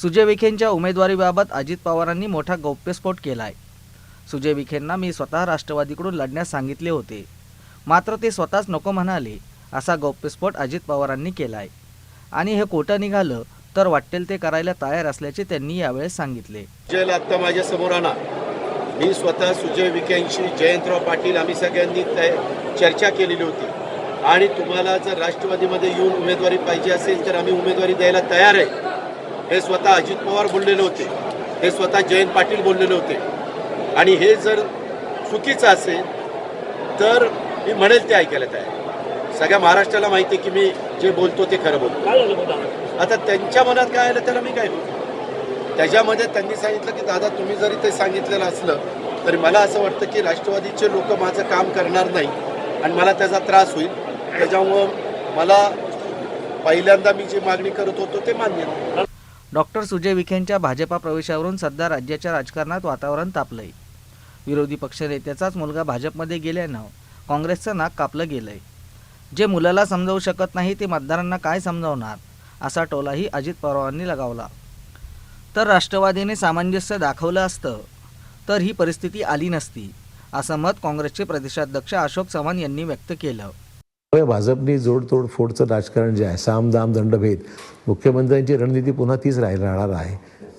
सुजय विखेंच्या उमेदवारीबाबत अजित पवारांनी मोठा गौप्यस्फोट केला आहे सुजय विखेंना मी स्वतः राष्ट्रवादीकडून लढण्यास सांगितले होते. मात्र ते स्वतःच नको म्हणाले असा गौप्यस्फोट अजित पवारांनी केला आहे आणि हे खोटं निघालं तर वाटेल ते करायला तयार असल्याचे त्यांनी यावेळेस सांगितले. सुजयला आत्ता माझ्यासमोर आणा. मी स्वतः सुजय विखेंशी जयंतराव पाटील आम्ही सगळ्यांनी चर्चा केलेली होती. आणि तुम्हाला जर राष्ट्रवादीमध्ये येऊन उमेदवारी पाहिजे असेल तर आम्ही उमेदवारी द्यायला तयार आहे. हे स्वतः अजित पवार बोललेले होते. हे स्वतः जयंत पाटील बोललेले होते. आणि हे जर चुकीचं असेल तर मी म्हणेल ते ऐकायला तयार. आहे. सगळ्या महाराष्ट्राला माहिती आहे की मी जे बोलतो ते खरं बोलतो. आता त्यांच्या मनात काय आलं त्याला मी काय बोलतो त्याच्यामध्ये त्यांनी सांगितलं की दादा तुम्ही जरी ते सांगितलेलं असलं तरी मला असं वाटतं की राष्ट्रवादीचे लोक माझं काम करणार नाही आणि मला त्याचा त्रास होईल. त्याच्यामुळं मला पहिल्यांदा मी जी मागणी करत होतो ते मान्य नाही. डॉक्टर सुजय विखेंच्या भाजपा प्रवेशावरून सध्या राज्याच्या राजकारणात वातावरण तापलंय. विरोधी पक्षनेत्याचाच मुलगा भाजपमध्ये गेल्यानं काँग्रेसचं नाक कापलं गेलंय. जे मुलाला समजावू शकत नाही ते मतदारांना काय समजावणार? असा टोलाही अजित पवारांनी लगावला. तर राष्ट्रवादीने सामंजस्य दाखवलं असतं तर ही परिस्थिती आली नसती असं मत काँग्रेसचे प्रदेशाध्यक्ष अशोक चव्हाण यांनी व्यक्त केलं. त्यामुळे भाजपने जोडतोड फोडचं राजकारण जे आहे सामदाम दंडभेद मुख्यमंत्र्यांची रणनीती पुन्हा तीच राह राहणार आहे.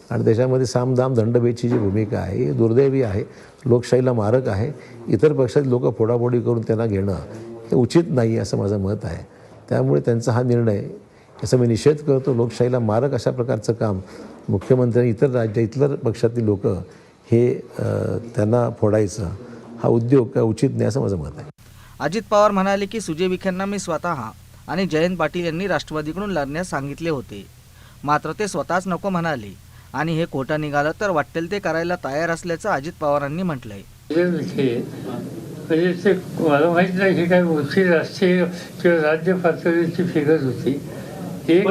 आणि त्याच्यामध्ये सामदाम दंडभेदची जी भूमिका आहे ही दुर्दैवी आहे लोकशाहीला मारक आहे. इतर पक्षात लोक फोडाफोडी करून त्यांना घेणं हे उचित नाही असं माझं मत आहे. त्यामुळे त्यांचा हा निर्णय याचा मी निषेध करतो लोकशाहीला मारक अशा प्रकारचं काम मुख्यमंत्र्यांनी इतर राज्य इतर पक्षातील लोक हे त्यांना फोडायचं हा उद्योग काय उचित नाही असं माझं मत आहे. अजित पवार म्हणाले की सुजय विखेंना मी स्वतः आणि जयंत पाटील यांनी राष्ट्रवादीकडून लढण्यास सांगितले होते. मात्र ते स्वतःच नको म्हणाले आणि हे खोटं निघालं तर वाटेल ते करायला तयार असल्याचं अजित पवारांनी म्हटलंय. म्हणजे ते मला माहीत नाही ही काय मोठी राष्ट्रीय किंवा राज्य पातळीची फिगर होती. एक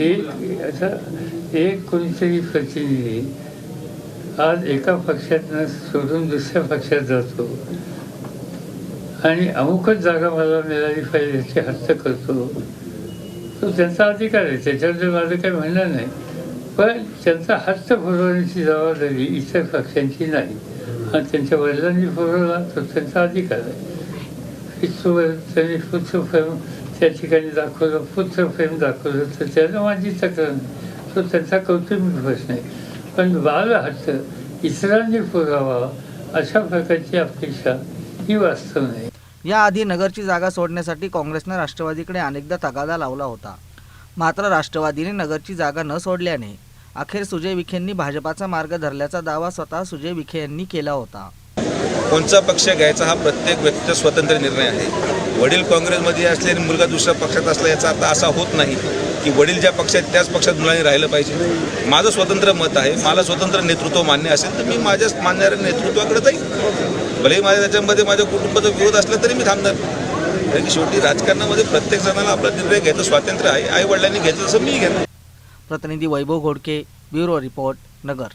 एक- एक कोणीतरी प्रतिनिधी आज एका पक्षातनं सोडून दुसऱ्या पक्षात जातो. आणि अमुकच जागा मला मिळाली पाहिजे याची हस्त करतो. तो त्यांचा अधिकार आहे. त्याच्याबद्दल माझं काही म्हणणं नाही. पण त्यांचा हस्त पुरवण्याची जबाबदारी इतर पक्षांची नाही. आणि त्यांच्या वडिलांनी पुरवला तर त्यांचा अधिकार आहे. पितृ त्यांनी पुत्रप्रेम त्या ठिकाणी दाखवलं पुत्रप्रेम दाखवलं तर त्यानं माझी तक्रार नाही. तो त्यांचा कौटुंबिक प्रश्न आहे. पण बाल हट्ट इतरांनी पुरावा अशा प्रकारची अपेक्षा ही वास्तव नाही. याआधी नगरची जागा सोडण्यासाठी काँग्रेसनं राष्ट्रवादीकडे अनेकदा तगादा लावला होता. मात्र राष्ट्रवादीने नगरची जागा न सोडल्याने अखेर सुजय विखेंनी भाजपाचा मार्ग धरल्याचा दावा स्वतः सुजय विखे यांनी केला होता. कोणचा पक्ष घ्यायचा हा प्रत्येक व्यक्तीचा स्वतंत्र निर्णय आहे. वडील काँग्रेसमध्ये असले आणि मुलगा दुसऱ्या पक्षात असला याचा अर्थ असा होत नाही की वडील ज्या पक्षात त्याच पक्षात मुलांनी राहिलं पाहिजे. माझं स्वतंत्र मत आहे मला स्वतंत्र नेतृत्व मान्य असेल तर मी माझ्या मानणाऱ्या नेतृत्वाकडे जाईल भलेही माझ्या त्याच्यामध्ये माझ्या कुटुंबाचा विरोध असला तरी मी थांबणार कारण की शेवटी राजकारणामध्ये प्रत्येक जणाला आपला निर्णय घ्यायचं स्वातंत्र्य आहे आई वडिलांनी घेतलं असं मी घेणार प्रतिनिधी वैभव घोडके ब्युरो रिपोर्ट नगर.